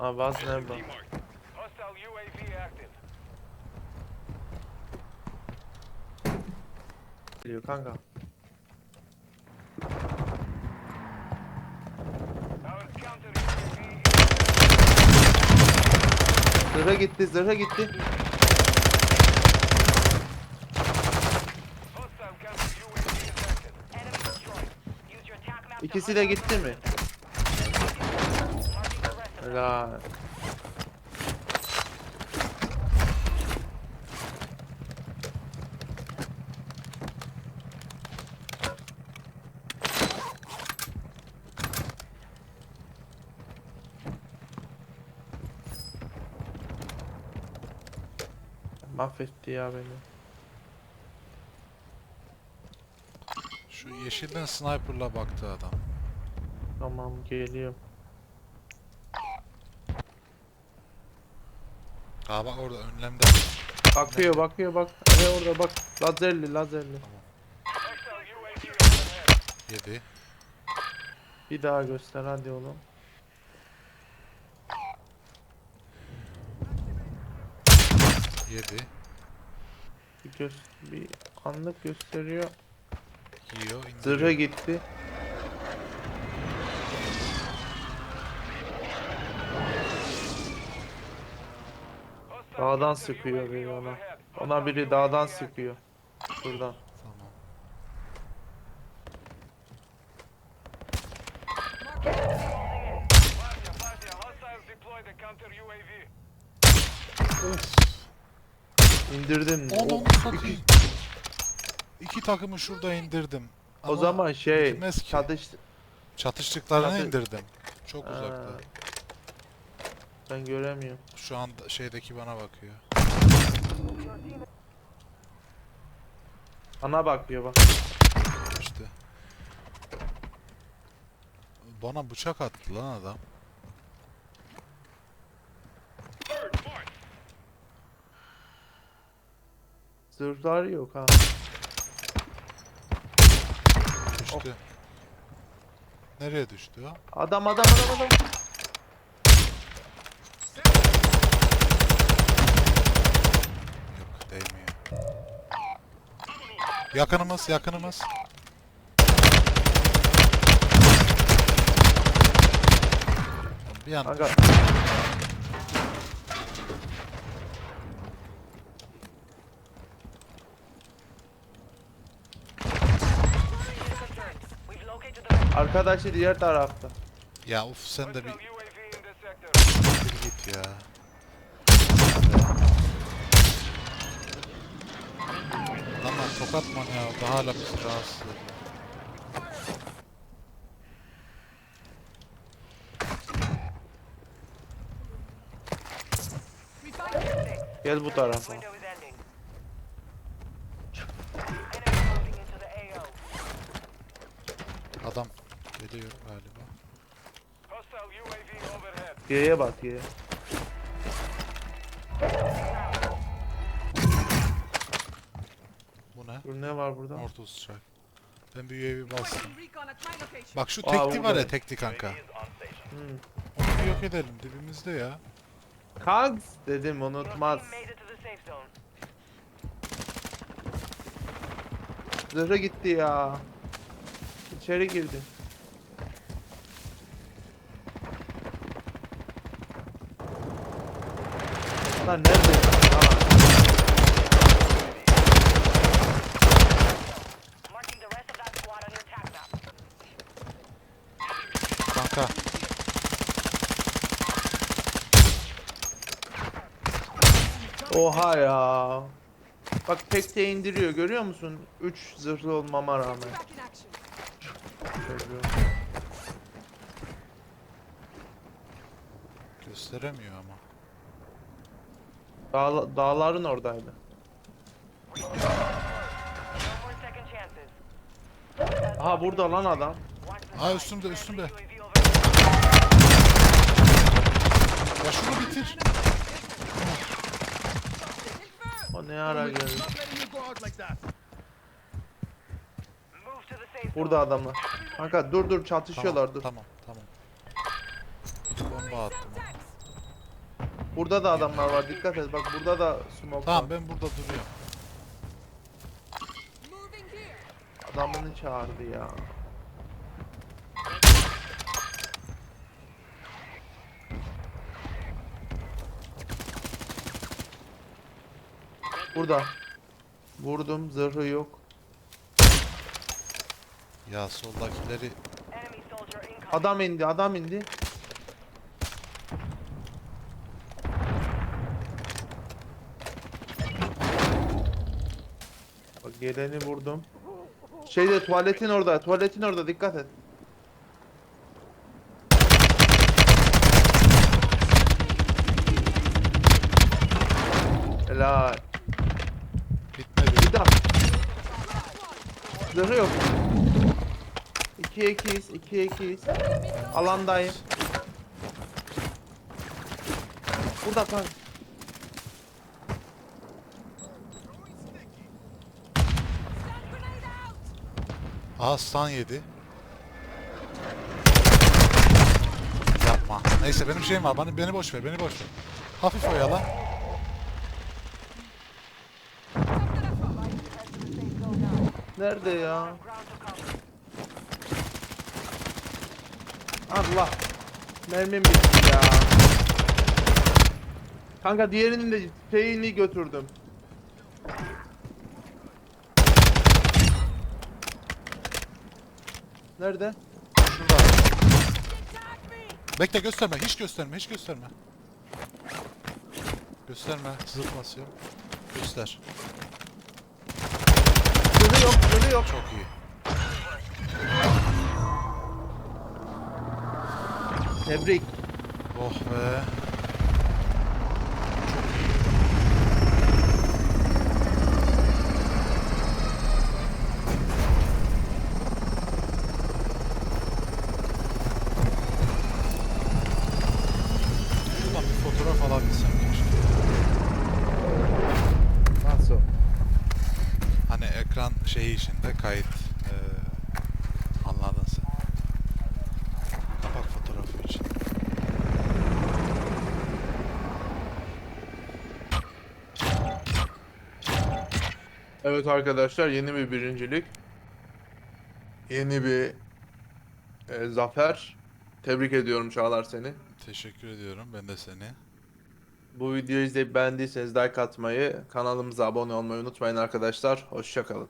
Aa baz nerede? Hostile UAV active. Geliyor kanka. Zırha gitti zırha gitti. Hostile counter UAV is active. Enemy destroyed. Use your attack map to İkisi de gitti mi? Helal. Mahvetti ya beni. Şu yeşilden sniper'la baktı adam. Tamam geliyorum. Aa bak orada önlemde. Bakıyor bakıyor bak. He orada bak. Lazerli lazerli. Yedi. Bir daha göster hadi oğlum. Yedi. Bir, göz, bir anlık gösteriyor. Yiyor. indiriyor. Zırha gitti. Dağdan sıkıyor beni ona. Ona biri dağdan sıkıyor. Şuradan. Tamam. UAV. İndirdim. Onu O, satayım. İki takımı şurada indirdim. o Ama zaman şey çatış çatıştıklarını Çatı- indirdim. Çok Ha. uzakta. Ben göremiyorum. Şu anda şeydeki bana bakıyor. Ana bakıyor bak. İşte. Bana bıçak attı lan adam. Zırhlar yok ha. Düştü. Nereye düştü o? Adam adam adam adam. Yok değmiyor. Yakınımız yakınımız. Bir an Kanka arkadaşı diğer tarafta. ya uf sen de bir, bir git ya. Ya o da hala bizi rahatsız ediyor. Gel bu tarafa. Adam geliyor galiba. G'ye bak G'ye. Dur ne var burada? Mortal Strike. Ben bir UAV bastım. Bak şu Aa, tekli var burada. ya tekli kanka. Hmm. Onu bir yok edelim dibimizde ya. Kanks dedim unutmaz. Zırhı gitti ya. İçeri girdi. Lan nerede? Ha. Kanka Oha ya. Bak tek de indiriyor görüyor musun? 3 zırhlı olmama rağmen. Gösteremiyor ama. Dağ, dağların oradaydı. Aha burada lan adam. Sky. üstümde üstümde. Ya şunu bitir. O ne ara geldi? Burada adamlar. Kanka dur dur Tamam çatışıyorlar dur. tamam tamam. Bomba attım. Burada da adamlar var dikkat et bak burada da smoke Tamam var. ben burada duruyorum. Adamını çağırdı ya. Burada. Vurdum zırhı yok. Ya soldakileri. Adam indi adam indi. Bak geleni vurdum. Şeyde tuvaletin orada tuvaletin orada dikkat et. Helal. bitmedi. Bir daha. Zırhı yok. 2'ye 2'yiz, 2'ye 2'yiz. Alandayım. Burada kal. Aha stun yedi. Yapma. Neyse benim şeyim var. Beni, beni boş ver. Beni boş ver. Hafif oyala. Nerede ya? Allah. Mermim bitti ya. Kanka diğerinin de şeyini götürdüm. Nerede? Şurada. Bekle gösterme. Hiç gösterme. Hiç gösterme. Gösterme. Zırh basıyor. Göster. Canı yok. Çok iyi. Tebrik. Oh be. Kayıt eee anladın sen. Kapak fotoğrafı için. Evet arkadaşlar yeni bir birincilik. Yeni bir e, zafer. Tebrik ediyorum Çağlar seni. Teşekkür ediyorum ben de seni. Bu videoyu izleyip beğendiyseniz like atmayı, kanalımıza abone olmayı unutmayın arkadaşlar. Hoşçakalın.